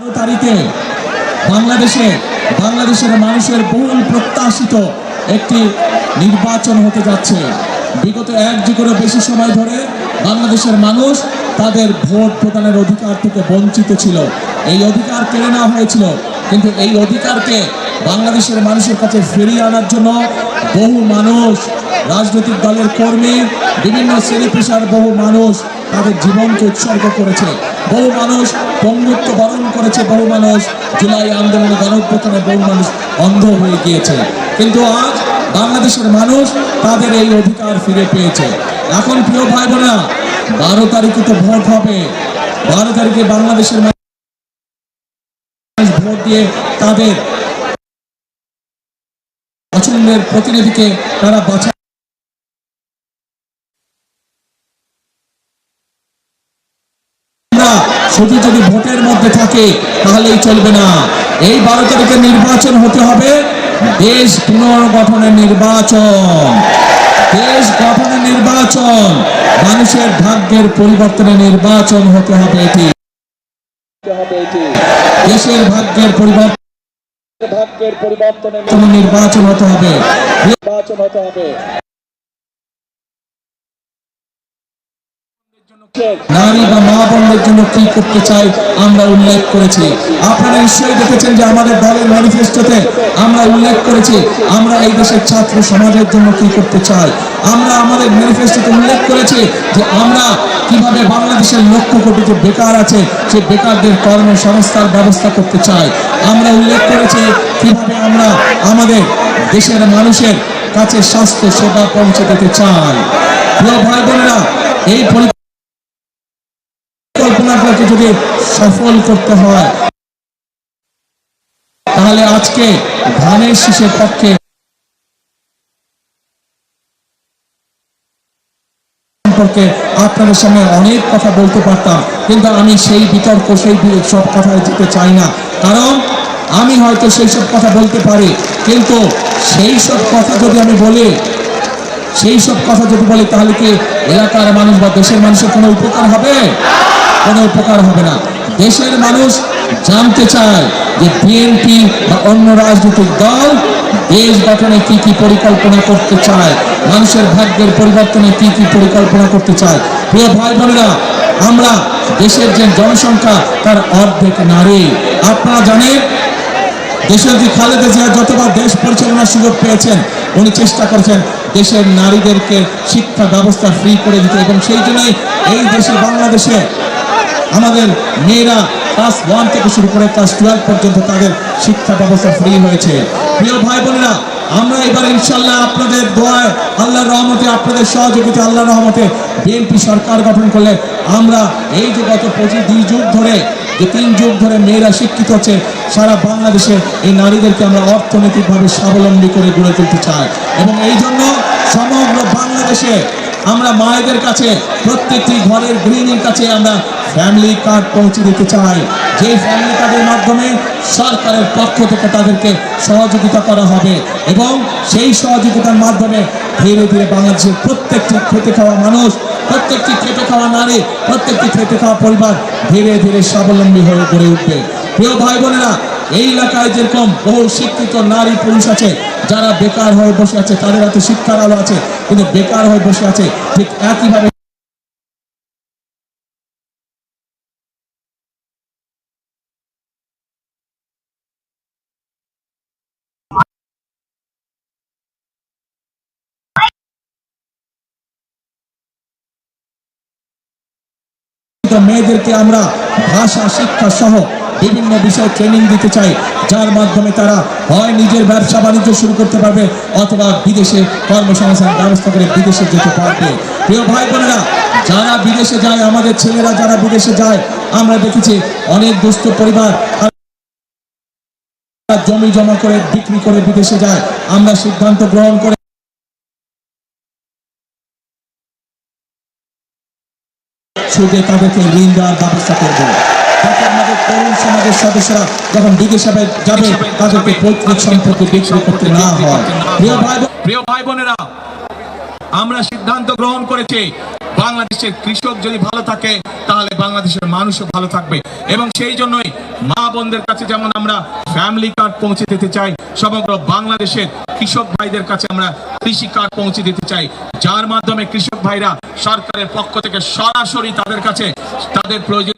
বারো তারিখে বাংলাদেশে, বাংলাদেশের মানুষের বহুল প্রত্যাশিত একটি নির্বাচন হতে যাচ্ছে। বিগত এক যুগেরও বেশি সময় ধরে বাংলাদেশের মানুষ তাদের ভোট প্রদানের অধিকার থেকে বঞ্চিত ছিল। এই অধিকার কেড়ে নেওয়া হয়েছিল। কিন্তু এই অধিকারকে বাংলাদেশের মানুষের কাছে ফিরিয়ে আনার জন্য বহু মানুষ রাজনৈতিক দলের কর্মী, বিভিন্ন শ্রেণি পেশার বহু মানুষ তাদের জীবনকে উৎসর্গ করেছে। বহু মানুষ পঙ্গুত্ব বরণ করেছে, বহু মানুষ জুলাই আন্দোলনে গণপ্রথমে বহু মানুষ অন্ধ হয়ে গিয়েছে। কিন্তু আজ বাংলাদেশের মানুষ তাদের এই অধিকার ফিরে পেয়েছে। এখন প্রিয় ভাই বোনেরা বারো তারিখে তো ভোট হবে। বারো তারিখে বাংলাদেশের ভোট দিয়ে তাদের পছন্দের প্রতিনিধিকে তারা বাছা শুধু যদি ভোটের মধ্যে থাকে তাহলেই চলবে না। এই বারো তারিখে নির্বাচন হতে হবে। দেশ পুনর্গঠনের নির্বাচন। দেশ গঠনের নির্বাচন। মানুষের ভাগ্যের পরিবর্তনের নির্বাচন হতে হবে এটি। দেশের ভাগ্যের পরিবর্তন ভাগ্যের পরিবর্তনের নির্বাচন হতে হবে। নির্বাচন হতে হবে। নারী বা মা বোনদের জন্য কি করতে চাই আমরা উল্লেখ করেছি। আপনারা নিশ্চয়ই দেখেছেন যে আমাদের দলের ম্যানিফেস্টোতে আমরা উল্লেখ করেছি আমরা এই দেশের ছাত্র সমাজের জন্য কি করতে চাই। আমরা আমাদের ম্যানিফেস্টোতে উল্লেখ করেছি যে আমরা কীভাবে বাংলাদেশের লক্ষ কোটি যে বেকার আছে সেই বেকারদের কর্মসংস্থার ব্যবস্থা করতে চাই। আমরা উল্লেখ করেছি কীভাবে আমরা আমাদের দেশের মানুষের কাছে স্বাস্থ্য সেবা পৌঁছে দিতে চাই। প্রিয় ভাই বোনেরা, এই পরিকল্পনাটাকে যদি সফল করতে হয়, তাহলে আজকে ধানের শীষের পক্ষে সম্পর্কে আপনাদের সামনে অনেক কথা বলতে পারতাম, কিন্তু আমি সেই বিতর্ক, সেই সব কথায় যেতে চাই না। কারণ আমি হয়তো সেই সব কথা বলতে পারি, কিন্তু সেই সব কথা যদি আমি বলি, সেই সব কথা যদি বলি, তাহলে কি এলাকার মানুষ বা দেশের মানুষের কোনো উপকার হবে? কোনো উপকার হবে না। দেশের মানুষ জানতে চায় যে বিএনপি বা অন্য রাজনৈতিক দল দেশ গঠনে কি কি পরিকল্পনা করতে চায়, মানুষের ভাগ্যের পরিবর্তনে কি কি পরিকল্পনা করতে চায়। প্রিয় ভাই বোনেরা, আমরা দেশের যে জনসংখ্যা, তার অর্ধেক নারী। আপনারা জানেন, দেশের যে খালেদা জিয়া যতবার দেশ পরিচালনার সুযোগ পেয়েছেন, উনি চেষ্টা করেছেন দেশের নারীদেরকে শিক্ষা ব্যবস্থা ফ্রি করে দিতে এবং সেই জন্যই এই দেশে বাংলাদেশে আমাদের মেয়েরা ক্লাস ওয়ান থেকে শুরু করে ক্লাস টুয়েলভ পর্যন্ত তাদের শিক্ষা ব্যবস্থা ফ্রি হয়েছে। প্রিয় ভাই বোনেরা, আমরা এবার ইনশাল্লাহ আপনাদের দোয়ায়, আল্লাহর রহমতে, আপনাদের সহযোগিতা আল্লাহর রহমতে বিএনপি সরকার গঠন করলে আমরা এই যে গত পঁচিশ দুই যুগ ধরে, যে তিন যুগ ধরে মেয়েরা শিক্ষিত হচ্ছে, সারা বাংলাদেশে এই নারীদেরকে আমরা অর্থনৈতিকভাবে স্বাবলম্বী করে গড়ে তুলতে চাই। এবং এই জন্য সমগ্র বাংলাদেশে আমরা মায়েদের কাছে, প্রত্যেকটি ঘরের গৃহিণীর কাছে আমরা ফ্যামিলি কার্ড পৌঁছে দিতে চাই। যে ফ্যামিলি কার্ডের মাধ্যমে সরকারের পক্ষ থেকে তাদেরকে সহযোগিতা করা হবে এবং সেই সহযোগিতার মাধ্যমে ধীরে ধীরে বাংলাদেশের প্রত্যেকটি খেটে খাওয়া মানুষ, প্রত্যেকটি খেটে খাওয়া নারী, প্রত্যেকটি খেটে খাওয়া পরিবার ধীরে ধীরে স্বাবলম্বী হয়ে গড়ে উঠবে। প্রিয় ভাই বোনেরা, এই এলাকায় যেরকম বহু শিক্ষিত নারী পুরুষ আছে যারা বেকার হয়ে বসে আছে, তাদের হাতে শিক্ষার আলো আছে, কিন্তু বেকার হয়ে বসে আছে, ঠিক একইভাবে মেয়েদেরকে আমরা ভাষা, শিক্ষা সহ বিভিন্ন বিষয়ে ট্রেনিং দিতে চাই যার মাধ্যমে তারা হয় নিজের ব্যবসা বাণিজ্য শুরু করতে পারবে, অথবা বিদেশে কর্মসংস্থান ব্যবস্থা করে বিদেশে যেতে পারবে। প্রিয় ভাই বোনেরা, যারা বিদেশে যায়, আমাদের ছেলেরা যারা বিদেশে যায়, আমরা দেখেছি অনেক দুস্থ পরিবার জমি জমা করে, বিক্রি করে বিদেশে যায়। আমরা সিদ্ধান্ত গ্রহণ করে সুদে তাদেরকে ঋণ দেওয়ার ব্যবস্থা করব। যাতে আমাদের তরুণ সমাজের সদস্যরা যখন বিদেশে যাবে তাদেরকে পৈতৃক সম্পত্তি বিক্রি করতে না হয়। প্রিয় ভাই প্রিয় ভাই বোনেরা আমরা সিদ্ধান্ত গ্রহণ করেছি বাংলাদেশের কৃষক যদি ভালো থাকে তাহলে বাংলাদেশের মানুষও ভালো থাকবে। এবং সেই জন্যই মা বোনদের কাছে যেমন আমরা ফ্যামিলি কার্ড পৌঁছে দিতে চাই সমগ্র বাংলাদেশের কৃষক ভাইদের কাছে আমরা কৃষি কার্ড পৌঁছে দিতে চাই। যার মাধ্যমে কৃষক ভাইরা সরকারের পক্ষ থেকে সরাসরি তাদের কাছে তাদের প্রয়োজন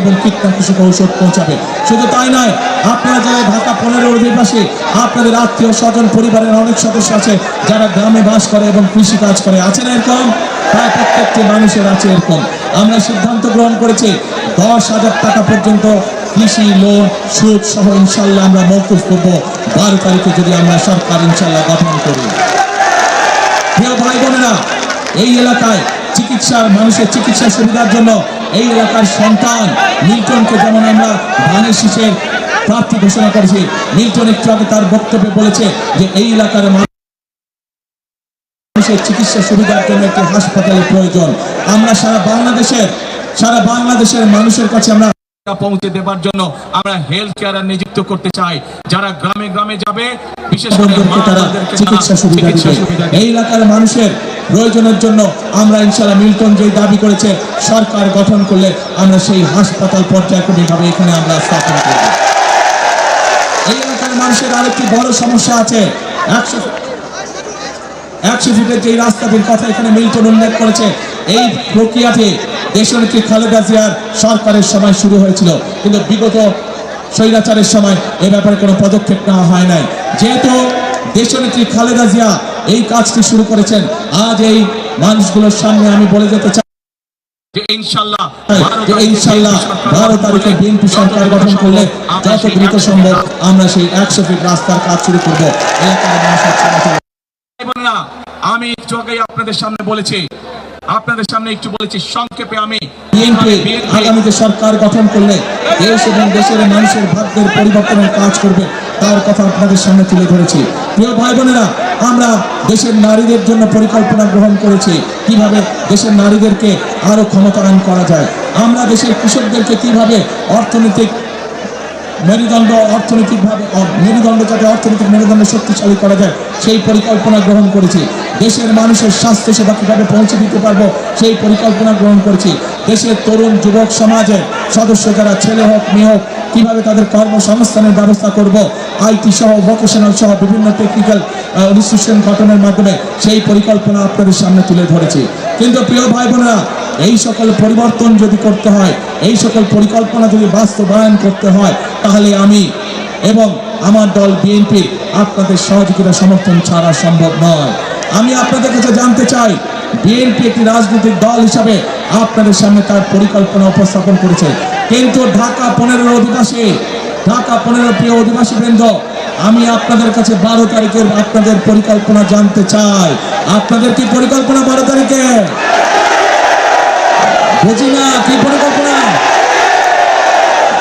এবং কীটনাশক ঔষধ পৌঁছাবে। শুধু তাই নয়, আপনারা যারা ঢাকা পনেরো অধিবাসী আপনাদের আত্মীয় স্বজন, পরিবারের অনেক সদস্য আছে, যারা গ্রামে বাস করে এবং কৃষি কাজ করে আছে না এরকম? প্রায় প্রত্যেকটি মানুষের আছে এরকম। আমরা সিদ্ধান্ত গ্রহণ করেছি, দশ হাজার টাকা পর্যন্ত কৃষি লোন, সুদ সহ ইনশাল্লাহ আমরা মৌকুফ করব। বারো তারিখে যদি আমরা সরকার ইনশাল্লাহ গঠন করি। প্রিয় ভাই বোনেরা এই এলাকায় চিকিৎসার, মানুষের চিকিৎসা সুবিধার জন্য এই এলাকার সন্তান মিল্টনকে যেমন আমরা ধানের শীষের প্রার্থী ঘোষণা করেছি মিল্টন একটু আগে তার বক্তব্যে বলেছে যে এই এলাকার মানুষের চিকিৎসা সুবিধার জন্য একটি হাসপাতালের প্রয়োজন। আমরা সারা বাংলাদেশের সারা বাংলাদেশের মানুষের কাছে আমরা পৌঁছে দেবার জন্য আমরা হেলথ কেয়ার নিযুক্ত করতে চাই। যারা গ্রামে গ্রামে যাবে বিশেষ করে চিকিৎসা সুবিধা এই এলাকার মানুষের প্রয়োজনের জন্য আমরা ইনশাল্লাহ মিল্টন যে দাবি করেছে, সরকার গঠন করলে আমরা সেই হাসপাতাল পর্যায়ক্রমিকভাবে এখানে আমরা স্থাপন করব। এই এলাকার মানুষের আরেকটি বড় সমস্যা আছে। একশো একশো ফিটের যে রাস্তাটির কথা এখানে মিল্টন উল্লেখ করেছে, এই প্রক্রিয়াটি দেশনেত্রী খালেদা জিয়ার সরকারের সময় শুরু হয়েছিল। কিন্তু বিগত স্বৈরাচারের সময় এ ব্যাপারে কোনো পদক্ষেপ নেওয়া হয় নাই। যেহেতু দেশনেত্রী খালেদা জিয়া এই কাজটি শুরু করেছেন? আজ এই মানুষগুলোর সামনে আমি বলে যেতে চাই যে ইনশাল্লাহ ইনশাল্লাহ বারো তারিখে বিএনপি সরকার গঠন করলে যত দ্রুত সম্ভব আমরা সেই একশো ফিট রাস্তার কাজ শুরু করব। আমি চোখে আপনাদের সামনে বলেছি আপনাদের সামনে একটু বলেছি সংক্ষেপে আমি আগামীতে সরকার গঠন করলে দেশ এবং দেশের মানুষের ভাগ্যের পরিবর্তনের কাজ করবে তার কথা আপনাদের সামনে তুলে ধরেছি। প্রিয় ভাই বোনেরা আমরা দেশের নারীদের জন্য পরিকল্পনা গ্রহণ করেছি কীভাবে দেশের নারীদেরকে আরও ক্ষমতায়ন করা যায় আমরা দেশের কৃষকদেরকে কীভাবে অর্থনৈতিক মেরুদণ্ড অর্থনৈতিকভাবে মেরুদণ্ড যাতে অর্থনৈতিক মেরুদণ্ড শক্তিশালী করা যায়, সেই পরিকল্পনা গ্রহণ করেছি। দেশের মানুষের স্বাস্থ্য সেবা কীভাবে পৌঁছে দিতে পারব, সেই পরিকল্পনা গ্রহণ করেছি। দেশের তরুণ, যুবক সমাজের সদস্য যারা ছেলে হোক, মেয়ে হোক, কীভাবে তাদের কর্মসংস্থানের ব্যবস্থা করব আইটি সহ ভোকেশনাল সহ বিভিন্ন টেকনিক্যাল ইনস্টিটিউশন গঠনের মাধ্যমে সেই পরিকল্পনা আপনাদের সামনে তুলে ধরেছি। কিন্তু প্রিয় ভাই বোনেরা এই সকল পরিবর্তন যদি করতে হয়, এই সকল পরিকল্পনা যদি বাস্তবায়ন করতে হয়, তাহলে আমি এবং আমার দল বিএনপি আপনাদের সহযোগিতা সমর্থন ছাড়া সম্ভব নয়। আমি আপনাদের কাছে জানতে চাই বিএনপি একটি রাজনৈতিক দল হিসাবে আপনাদের সামনে তার পরিকল্পনা উপস্থাপন করেছে। কিন্তু ঢাকা পনেরো অধিবাসী, ঢাকা পনেরো প্রিয় অধিবাসী বৃন্দ, আমি আপনাদের কাছে বারো তারিখের আপনাদের পরিকল্পনা জানতে চাই। আপনাদের কি পরিকল্পনা বারো তারিখে? বুঝি না কি পরিকল্পনা?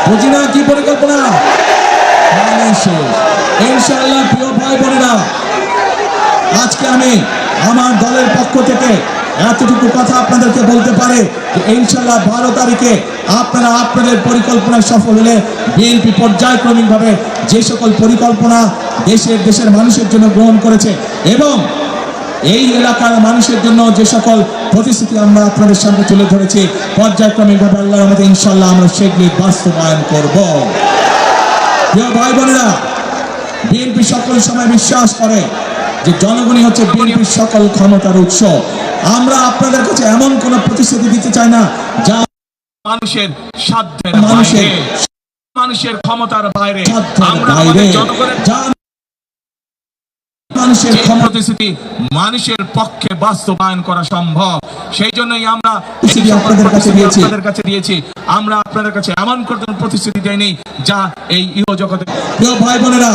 বুঝি না কি পরিকল্পনা? ইনশাআল্লাহ প্রিয় ভাই বোনেরা, আজকে আমি আমার দলের পক্ষ থেকে এতটুকু কথা আপনাদেরকে বলতে পারে যে ইনশাল্লাহ বারো তারিখে আপনারা আপনাদের পরিকল্পনায় সফল হলে বিএনপি পর্যায়ক্রমিকভাবে যে সকল পরিকল্পনা দেশের দেশের মানুষের জন্য গ্রহণ করেছে এবং এই এলাকার মানুষের জন্য যে সকল প্রতিশ্রুতি আমরা আপনাদের সামনে তুলে ধরেছি পর্যায়ক্রমিকভাবে আল্লাহর আমাদের ইনশাল্লাহ আমরা সেগুলি বাস্তবায়ন করব। প্রিয় ভাই বোনেরা বিএনপি সকল সময় বিশ্বাস করে যে জনগণই হচ্ছে বিএনপির সকল ক্ষমতার উৎস। আমরা আপনাদের কাছে এমন কোন প্রতিশ্রুতি দিতে চাই না যা মানুষের সাধ্যের মানুষের মানুষের ক্ষমতার বাইরে। আমরা আমাদের জনগণের মানুষের প্রতিশ্রুতি মানুষের পক্ষে বাস্তবায়ন করা সম্ভব। সেই জন্যই আমরা আপনাদের কাছে দিয়েছি। আপনাদের কাছে দিয়েছি। আমরা আপনাদের কাছে এমন কোনো প্রতিশ্রুতি দেয়নি যা এই ইহ জগতে প্রিয় ভাই বোনেরা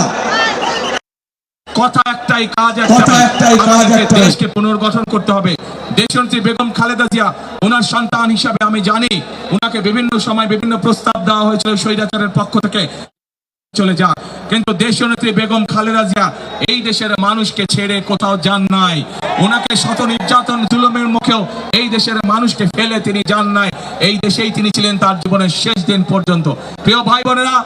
কথা একটাই কাজ কথা একটাই, কাজ দেশকে পুনর্গঠন করতে হবে। দেশনেত্রী বেগম খালেদা জিয়া ওনার সন্তান হিসাবে আমি জানি ওনাকে বিভিন্ন সময় বিভিন্ন প্রস্তাব দেওয়া হয়েছিল স্বৈরাচারের পক্ষ থেকে। চলে যা কিন্তু দেশনেত্রী বেগম খালেদা জিয়া এই দেশের মানুষকে ছেড়ে কোথাও যান নাই। ওনাকে শত নির্যাতন জুলুমের মুখেও এই দেশের মানুষকে ফেলে তিনি যান নাই। এই দেশেই তিনি ছিলেন তার জীবনের শেষ দিন পর্যন্ত। প্রিয় ভাই বোনেরা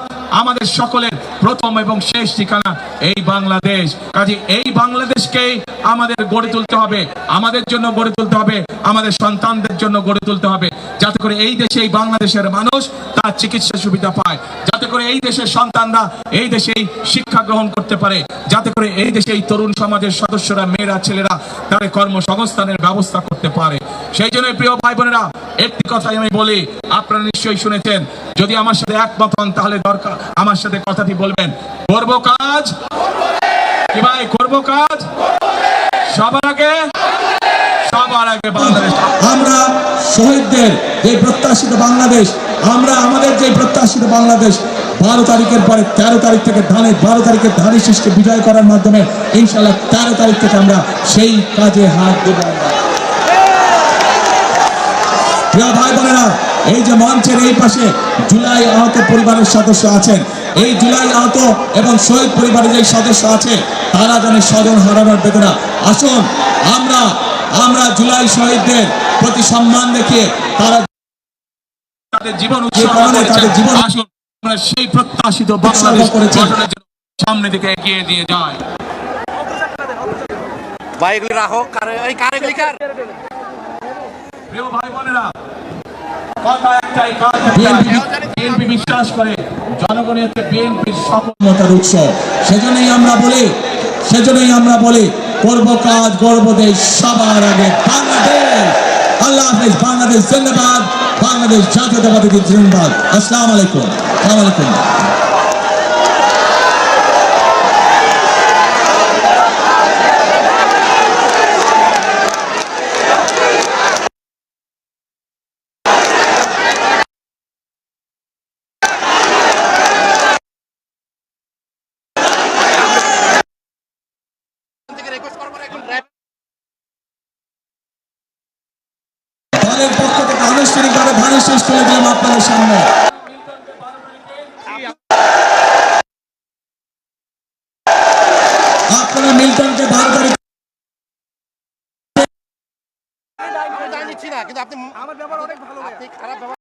আমাদের সকলের প্রথম এবং শেষ ঠিকানা এই বাংলাদেশ। কাজে এই বাংলাদেশকে আমাদের গড়ে তুলতে হবে। আমাদের জন্য গড়ে তুলতে হবে। আমাদের সন্তানদের জন্য গড়ে তুলতে হবে। যাতে করে এই দেশে এই বাংলাদেশের মানুষ তার চিকিৎসা সুবিধা পায়। যাতে করে এই দেশের সন্তানরা এই দেশেই শিক্ষা গ্রহণ করতে পারে। যাতে করে এই দেশে এই তরুণ সমাজের সদস্যরা, মেয়েরা, ছেলেরা তাদের কর্মসংস্থানের ব্যবস্থা করতে পারে। সেই জন্য প্রিয় ভাই বোনেরা একটি কথাই আমি বলি, আপনারা নিশ্চয়ই শুনেছেন, যদি আমার সাথে একমত হন, তাহলে দরকার, আমার সাথে কথাটি বলবেন, করব কাজ? কি ভাই, করব কাজ? সবার আগে আমরা শহীদদের যে প্রত্যাশিত বাংলাদেশ, আমরা আমাদের যে প্রত্যাশিত বাংলাদেশ, বারো তারিখের পরে তেরো তারিখ থেকে ধানের, বারো তারিখের ধানের শীষকে বিজয় করার মাধ্যমে ইনশাল্লাহ তেরো তারিখ থেকে আমরা সেই কাজে হাত দেব। প্রিয় ভাই বোনেরা, এই যে মঞ্চের এই পাশে জুলাই আহত পরিবারের সদস্য আছেন। এই জুলাই আহত এবং শহীদ পরিবারের যে সদস্য আছে, তারা যেন স্বজন হারানোর বেদনা। আসুন, আমরা আমরা জুলাই শহীদদের প্রতি সম্মান দেখিয়ে তারা জীবন সেই প্রত্যাশিত বাংলাদেশ গঠনের জন্য সামনে দিকে এগিয়ে দিয়ে যায় ভাই রাখো। কারে কারে কার? প্রিয় ভাই বোনেরা কথা একটাই কাজ বিএনপি বিশ্বাস করে জনগণের বিএনপির উৎস। সেজন্যই আমরা বলি সেজন্যই আমরা বলি করব কাজ গর্ব দেশ সবার আগে। বাংলাদেশ! আল্লাহ হাফিজ, বাংলাদেশ জিন্দাবাদ, বাংলাদেশ জাতীয়তাবাদী জিন্দাবাদ। আসসালামু আলাইকুম। আসসালামু আলাইকুম থেকে রিকোয়েস্ট করব এখন দলের পক্ষ থেকে আনুষ্ঠানিকভাবে ধানের শেষ তুলে দিলাম আপনাদের সামনে। আপনারা মিল্টনকে বারো আমি দায় না কিন্তু আপনি আমার ব্যবহার অনেক ভালো। আপনি খারাপ ব্যবহার